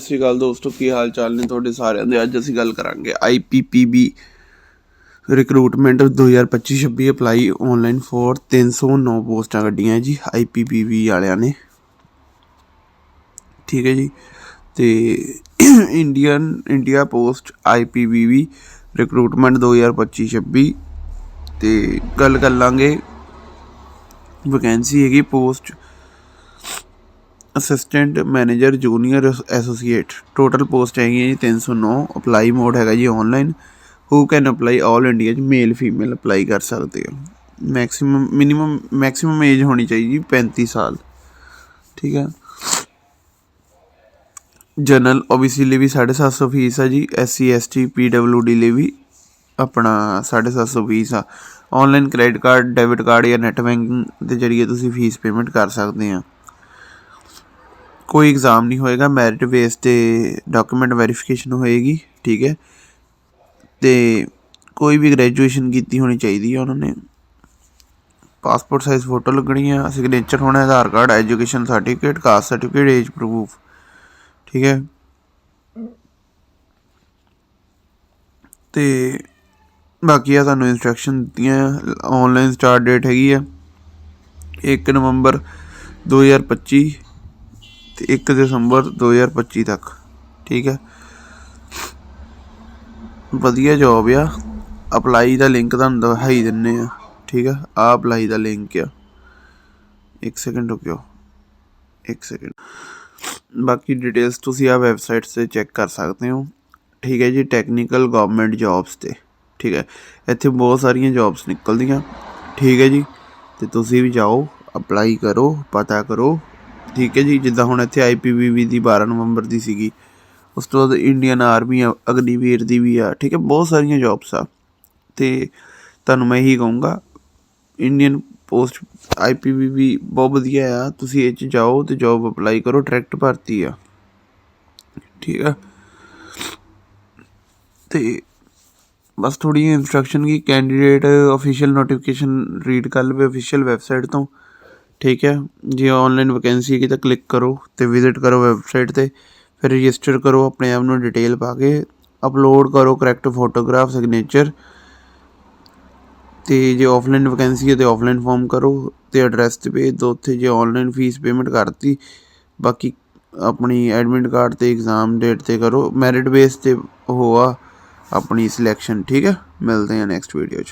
ਸਤਿ ਸ਼੍ਰੀ ਅਕਾਲ ਦੋਸਤੋ, ਕੀ ਹਾਲ ਚਾਲ ਨੇ ਤੁਹਾਡੇ ਸਾਰਿਆਂ ਦੇ? ਅੱਜ ਅਸੀਂ ਗੱਲ ਕਰਾਂਗੇ IPPB recruitment 2025-26 apply online for 309 ਪੋਸਟਾਂ ਕੱਢੀਆਂ ਹੈ ਜੀ IPPB ਵਾਲਿਆਂ ਨੇ। ਠੀਕ ਹੈ ਜੀ? ਤੇ Indian India post IPPB recruitment 2025-26 ਤੇ ਗੱਲ ਕਰ ਲਾਂਗੇ। ਵੈਕੈਂਸੀ ਹੈਗੀ post assistant manager junior associate total post ਹੈਗੀਆਂ ਜੀ 309 ਅਪਲਾਈ ਮੋਡ ਹੈਗਾ ਜੀ online who can apply all India ਚ ਮੇਲ ਫੀਮੇਲ ਅਪਲਾਈ ਕਰ ਸਕਦੇ ਹੋ ਮੈਕਸਿਮਮ ਮਿਨੀਮਮ ਮੈਕਸਿਮਮ ਏਜ ਹੋਣੀ ਚਾਹੀਦੀ 35 ਸਾਲ ਠੀਕ ਹੈ ਜਨਰਲ ਓਬੀਸੀ ਲਈ ਵੀ 750 ਫੀਸ ਹੈ ਜੀ ਐਸਸੀ ਐਸਟੀ ਪੀਡਬਲਯੂਡੀ ਲਈ ਵੀ ਆਪਣਾ 750 ਫੀਸ ਆ online credit card debit card ਜਾਂ ਨੈਟ ਬੈਂਕਿੰਗ ਦੇ ਜਰੀਏ ਤੁਸੀਂ ਫੀਸ ਪੇਮੈਂਟ ਕਰ ਸਕਦੇ ਆ ਕੋਈ ਐਗਜ਼ਾਮ ਨਹੀਂ ਹੋਏਗਾ ਮੈਰਿਟ ਬੇਸ ਤੇ ਡਾਕੂਮੈਂਟ ਵੈਰੀਫਿਕੇਸ਼ਨ ਹੋਏਗੀ, ਠੀਕ ਹੈ। ਤੇ ਕੋਈ ਵੀ ਗ੍ਰੈਜੂਏਸ਼ਨ ਕੀਤੀ ਹੋਣੀ ਚਾਹੀਦੀ ਹੈ ਉਹਨਾਂ ਨੇ। ਪਾਸਪੋਰਟ ਸਾਈਜ਼ ਫੋਟੋ ਲੱਗਣੀ ਆ ਸਿਗਨੇਚਰ ਹੋਣਾ, Aadhaar card education certificate caste certificate age proof ਠੀਕ ਹੈ। ਤੇ ਬਾਕੀ ਆ ਤੁਹਾਨੂੰ ਇਨਸਟਰਕਸ਼ਨ ਦਿੱਤੀਆਂ ਆਨਲਾਈਨ ਸਟਾਰਟ ਡੇਟ ਹੈਗੀ ਆ 1 ਨਵੰਬਰ 2025 ਤੇ 1 ਦਸੰਬਰ 2025 ਤੱਕ ਠੀਕ ਹੈ ਵਧੀਆ ਜੌਬ ਆ ਅਪਲਾਈ ਦਾ ਲਿੰਕ ਤੁਹਾਨੂੰ ਦਿਖਾਈ ਦਿੰਨੇ ਆ, ਠੀਕ ਆ ਆ ਅਪਲਾਈ ਦਾ ਲਿੰਕ ਆ। ਇੱਕ ਸੈਕਿੰਡ ਰੁਕਿਓ। ਇੱਕ ਸੈਕਿੰਡ ਬਾਕੀ ਡਿਟੇਲਸ ਤੁਸੀਂ ਆ ਵੈਬਸਾਈਟ ਤੇ ਚੈੱਕ ਕਰ ਸਕਦੇ ਹੋ। ਠੀਕ ਹੈ ਜੀ ਟੈਕਨੀਕਲ ਗਵਰਨਮੈਂਟ ਜੌਬਸ ਤੇ, ਠੀਕ ਹੈ? ਇੱਥੇ ਬਹੁਤ ਸਾਰੀਆਂ ਜੌਬਸ ਨਿਕਲਦੀਆਂ। ਠੀਕ ਹੈ ਜੀ, ਤੇ ਤੁਸੀਂ ਵੀ ਜਾਓ ਅਪਲਾਈ ਕਰੋ, ਪਤਾ ਕਰੋ। ਠੀਕ ਹੈ ਜੀ, ਜਿੱਦਾਂ ਹੁਣ ਇੱਥੇ ਆਈਪੀਵੀਵੀ ਦੀ 12 ਨਵੰਬਰ ਦੀ ਸੀਗੀ। ਉਸ ਤੋਂ ਬਾਅਦ ਇੰਡੀਅਨ ਆਰਮੀ ਆ ਅਗਨੀਵੀਰ ਦੀ ਵੀ ਆ, ਠੀਕ ਹੈ, ਬਹੁਤ ਸਾਰੀਆਂ ਜੌਬਸ ਆ। ਤੇ ਤੁਹਾਨੂੰ ਮੈਂ ਇਹੀ ਕਹੂੰਗਾ ਇੰਡੀਅਨ ਪੋਸਟ ਆਈਪੀਵੀਵੀ ਬਹੁਤ ਵਧੀਆ ਆ, ਤੁਸੀਂ ਇਹ ਚ ਜਾਓ ਤੇ ਜੌਬ ਅਪਲਾਈ ਕਰੋ ਡਾਇਰੈਕਟ ਭਰਤੀ ਆ। ਠੀਕ ਆ। ਤੇ ਬਸ ਥੋੜੀ ਇਨਸਟਰਕਸ਼ਨ ਕੀ ਕੈਂਡੀਡੇਟ ਅਫੀਸ਼ੀਅਲ ਨੋਟੀਫਿਕੇਸ਼ਨ ਰੀਡ ਕਰ ਲਵੇ ਅਫੀਸ਼ੀਅਲ ਵੈਬਸਾਈਟ ਤੋਂ। ਠੀਕ ਹੈ। ਜੇ ਆਨਲਾਈਨ ਵੈਕੈਂਸੀ ਹੈਗੀ ਤਾਂ ਕਲਿੱਕ ਕਰੋ ਤੇ ਵਿਜ਼ਿਟ ਕਰੋ ਵੈਬਸਾਈਟ ਤੇ, ਫਿਰ ਰਜਿਸਟਰ ਕਰੋ, ਆਪਣੇ ਆਪ ਨੂੰ ਡਿਟੇਲ ਪਾ ਕੇ ਅਪਲੋਡ ਕਰੋ ਕਰੈਕਟ ਫੋਟੋਗ੍ਰਾਫ ਸਿਗਨੇਚਰ ਤੇ ਜੇ ਆਫਲਾਈਨ ਵੈਕੈਂਸੀ ਹੈ ਤੇ ਆਫਲਾਈਨ ਫਾਰਮ ਕਰੋ ਤੇ ਐਡਰੈਸ ਤੇ ਭੇਜ ਦਿਓ। ਉੱਥੇ ਜੇ ਆਨਲਾਈਨ ਫੀਸ ਪੇਮੈਂਟ ਕਰਤੀ, ਬਾਕੀ ਆਪਣੀ ਐਡਮਿਟ ਕਾਰਡ ਤੇ ਐਗਜ਼ਾਮ ਡੇਟ ਤੇ ਕਰੋ। ਮੈਰਿਟ ਬੇਸ ਤੇ ਹੋਆ ਆਪਣੀ ਸਿਲੈਕਸ਼ਨ ਠੀਕ ਹੈ। ਮਿਲਦੇ ਹਾਂ ਨੈਕਸਟ ਵੀਡੀਓ 'ਚ।